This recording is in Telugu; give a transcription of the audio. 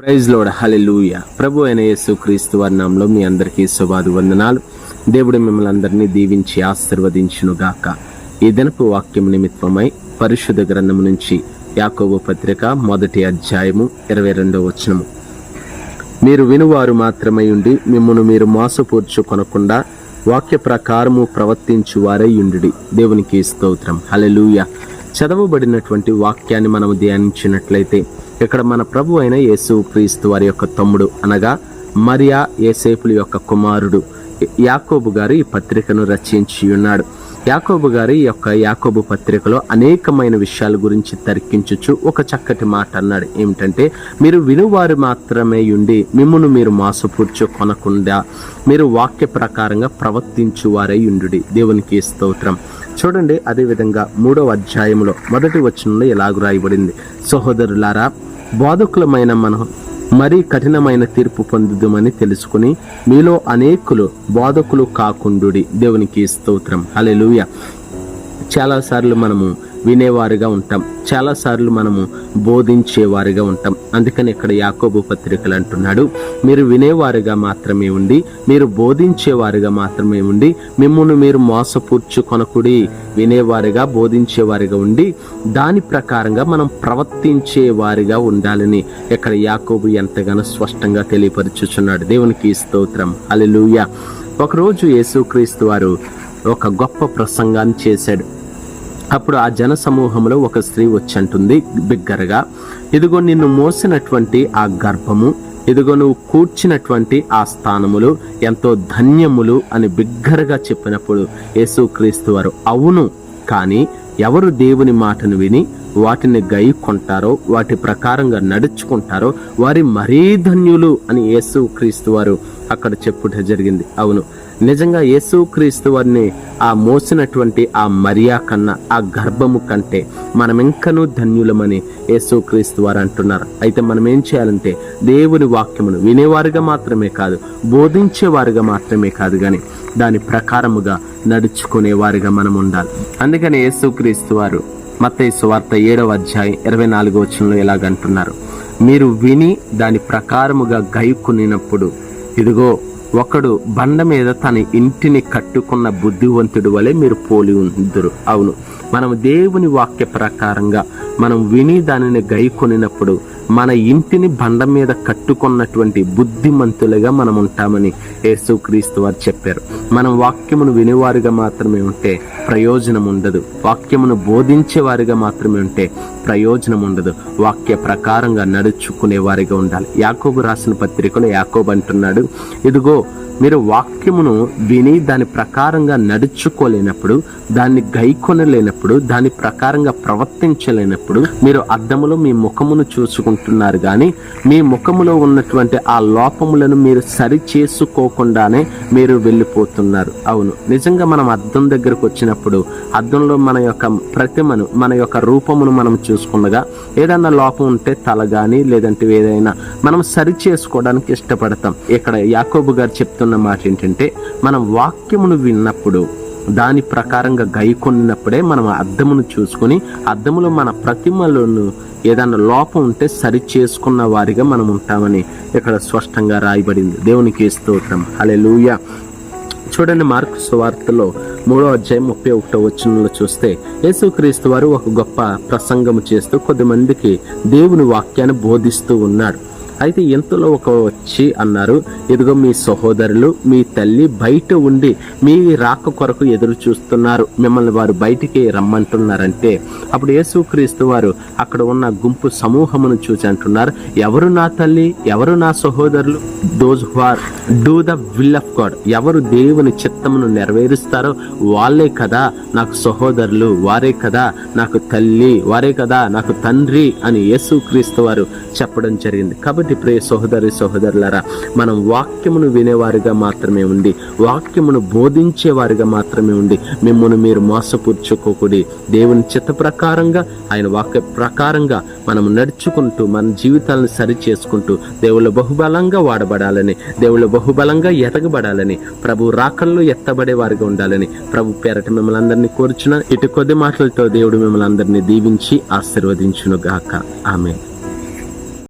ప్రైజ్ లోడ్ హలెలూయ ప్రభు అయిన యేసు క్రీస్తు వర్ణంలో మీ అందరికీ శుభాది వందనాలు. దేవుడు మిమ్మల్ని అందరినీ దీవించి ఆశీర్వదించును గాక. ఈ దినపు వాక్యం నిమిత్తమై పరిశుద్ధ గ్రంథం నుంచి యాకోబు పత్రిక మొదటి అధ్యాయము ఇరవై రెండవ వచనము. మీరు వినువారు మాత్రమై ఉండి మిమ్మల్ని మీరు మోసపూర్చు కొనకుండా వాక్య ప్రకారము ప్రవర్తించు వారై ఉండి దేవునికి స్తోత్రం. హలెలూయ చదవబడినటువంటి వాక్యాన్ని మనం ధ్యానించినట్లయితే ఇక్కడ మన ప్రభు అయిన యేసు క్రీస్తు వారి యొక్క తమ్ముడు అనగా మరియా ఏసేపుల యొక్క కుమారుడు. యాకోబు గారు ఈ పత్రికను రచించి ఉన్నాడు. యాకోబు గారు ఈ యొక్క యాకోబు పత్రికలో అనేకమైన విషయాల గురించి తర్కించుచు ఒక చక్కటి మాట అన్నాడు. ఏమిటంటే మీరు వినువారు మాత్రమే ఉండి మిమ్మును మీరు మాసపూర్చు కొనకుండా మీరు వాక్య ప్రకారంగా ప్రవర్తించు వారై ఉండు దేవునికి స్తోత్రం. చూడండి అదేవిధంగా మూడవ అధ్యాయంలో మొదటి వచనంలో ఎలాగు రాయబడింది. సహోదరులారా బోధకులమైన మనం మరీ కఠినమైన తీర్పు పొందుదమని తెలుసుకుని మీలో అనేకులు బోధకులు కాకుండుడి. దేవునికి స్తోత్రం. అలెలుయ చాలాసార్లు మనము వినేవారుగా ఉంటాం. చాలాసార్లు మనము బోధించేవారుగా ఉంటాం. అందుకని ఇక్కడ యాకోబు పత్రికలు అంటున్నాడు మీరు వినేవారుగా మాత్రమే ఉండి మీరు బోధించేవారుగా మాత్రమే ఉండి మిమ్మల్ని మీరు మోసపూర్చుకొనకుడి వినేవారుగా బోధించేవారుగా ఉండి దాని ప్రకారంగా మనం ప్రవర్తించేవారుగా ఉండాలని ఇక్కడ యాకోబు ఎంతగానో స్పష్టంగా తెలియపరచుచున్నాడు. దేవునికి స్తోత్రం. అలెలుయ ఒకరోజు యేసుక్రీస్తు వారు ఒక గొప్ప ప్రసంగాన్ని చేశాడు. అప్పుడు ఆ జన సమూహంలో ఒక స్త్రీ వచ్చి అంటుంది బిగ్గరగా. ఇదిగో నిన్ను మోసినటువంటి ఆ గర్భము ఇదిగో నువ్వు కూర్చినటువంటి ఆ స్థానములు ఎంతో ధన్యములు అని బిగ్గరగా చెప్పినప్పుడు యేసుక్రీస్తు వారు అవును కానీ ఎవరు దేవుని మాటను విని వాటిని గైకొంటారో వాటి ప్రకారంగా నడుచుకుంటారో వారి మరీ ధన్యులు అని యేసు క్రీస్తు వారు అక్కడ చెప్పుట జరిగింది. అవును నిజంగా యేసుక్రీస్తు వారిని ఆ మోసినటువంటి ఆ మరియా కన్నా ఆ గర్భము కంటే మనం ఇంకనూ ధన్యులమని యేసుక్రీస్తు వారు అంటున్నారు. అయితే మనం ఏం చేయాలంటే దేవుని వాక్యమును వినేవారుగా మాత్రమే కాదు బోధించేవారుగా మాత్రమే కాదు కానీ దాని ప్రకారముగా నడుచుకునేవారుగా మనం ఉండాలి. అందుకని యేసుక్రీస్తు వారు మత్తయి సువార్త ఏడవ అధ్యాయం ఇరవై నాలుగో వచనంలో ఎలాగంటున్నారు మీరు విని దాని ప్రకారముగా గైకునినప్పుడు ఇదిగో ఒకడు బండ మీద తన ఇంటిని కట్టుకున్న బుద్ధివంతుడు వలె మీరు పోలి ఉందరు. అవును మనం దేవుని వాక్య ప్రకారంగా మనం విని దానిని గైకొనినప్పుడు మన ఇంటిని బండ మీద కట్టుకున్నటువంటి బుద్ధిమంతులుగా మనం ఉంటామని యేసుక్రీస్తు వారు చెప్పారు. మనం వాక్యమును వినేవారుగా మాత్రమే ఉంటే ప్రయోజనం ఉండదు వాక్యమును బోధించేవారుగా మాత్రమే ఉంటే ప్రయోజనం ఉండదు వాక్య ప్రకారంగా నడుచుకునే వారిగా ఉండాలి. యాకోబు రాసిన పత్రికలో యాకోబు అంటున్నాడు ఇదిగో మీరు వాక్యమును విని దాని ప్రకారంగా నడుచుకోలేనప్పుడు దాన్ని గైకొనలేనప్పుడు దాని ప్రకారంగా ప్రవర్తించలేనప్పుడు మీరు అద్దములో మీ ముఖమును చూసుకుంటారు చూసుకుంటున్నారు కానీ మీ ముఖములో ఉన్నటువంటి ఆ లోపములను మీరు సరి చేసుకోకుండానే మీరు వెళ్ళిపోతున్నారు. అవును నిజంగా మనం అద్దం దగ్గరకు వచ్చినప్పుడు అద్దంలో మన యొక్క ప్రతిమను మన యొక్క రూపమును మనం చూసుకుండగా ఏదన్నా లోపం ఉంటే తల కానీ లేదంటే ఏదైనా మనం సరి చేసుకోవడానికి ఇష్టపడతాం. ఇక్కడ యాకోబు గారు చెప్తున్న మాట ఏంటంటే మనం వాక్యమును విన్నప్పుడు దాని ప్రకారంగా గైకొన్నప్పుడే మనం అద్దమును చూసుకొని అద్దములో మన ప్రతిమలను ఏదన్నా లోపం ఉంటే సరి చేసుకున్న వారిగా మనం ఉంటామని ఇక్కడ స్పష్టంగా రాయబడింది. దేవునికి స్తోత్రం. లూయ చూడండి మార్కు సువార్తలో మూడో అధ్యాయం ముప్పై ఒకటో వచనంలో చూస్తే యేసుక్రీస్తు వారు ఒక గొప్ప ప్రసంగం చేస్తూ కొద్దిమందికి దేవుని వాక్యాన్ని బోధిస్తూ ఉన్నాడు. అయితే ఇంతలో ఒక వచ్చి అన్నారు ఇదిగో మీ సహోదరులు మీ తల్లి బయట ఉండి మీ రాక కొరకు ఎదురు చూస్తున్నారు. మిమ్మల్ని వారు బయటికి రమ్మంటున్నారంటే. అప్పుడు యేసుక్రీస్తు వారు అక్కడ ఉన్న గుంపు సమూహమును చూసి అంటున్నారు ఎవరు నా తల్లి? ఎవరు నా సహోదరులు? Those are do the will of God ఎవరు దేవుని చిత్తమును నెరవేరుస్తారో వాళ్ళే కదా నాకు సహోదరులు వారే కదా నాకు తల్లి వారే కదా నాకు తండ్రి అని యేసుక్రీస్తు వారు చెప్పడం జరిగింది. కాబట్టి ప్రియ సహోదరి సహోదరులారా మనం వాక్యమును వినేవారిగా మాత్రమే ఉండి వాక్యమును బోధించేవారిగా మాత్రమే ఉండి మిమ్మల్ని మీరు మోసపుచ్చుకోకూడి. దేవుని చిత్త ప్రకారంగా ఆయన వాక్య ప్రకారంగా మనం నడుచుకుంటూ మన జీవితాలను సరి చేసుకుంటూ దేవుళ్ళు బహుబలంగా వాడబడాలని దేవుళ్ళ బహుబలంగా ఎదగబడాలని ప్రభు రాకల్లో ఎత్తబడే వారిగా ఉండాలని ప్రభు పేరట మిమ్మల్ని అందరినీ కోరుచున్నాను. ఇటు కొద్ది మాటలతో దేవుడు మిమ్మల్ని అందరినీ దీవించి ఆశీర్వదించును గాక ఆమె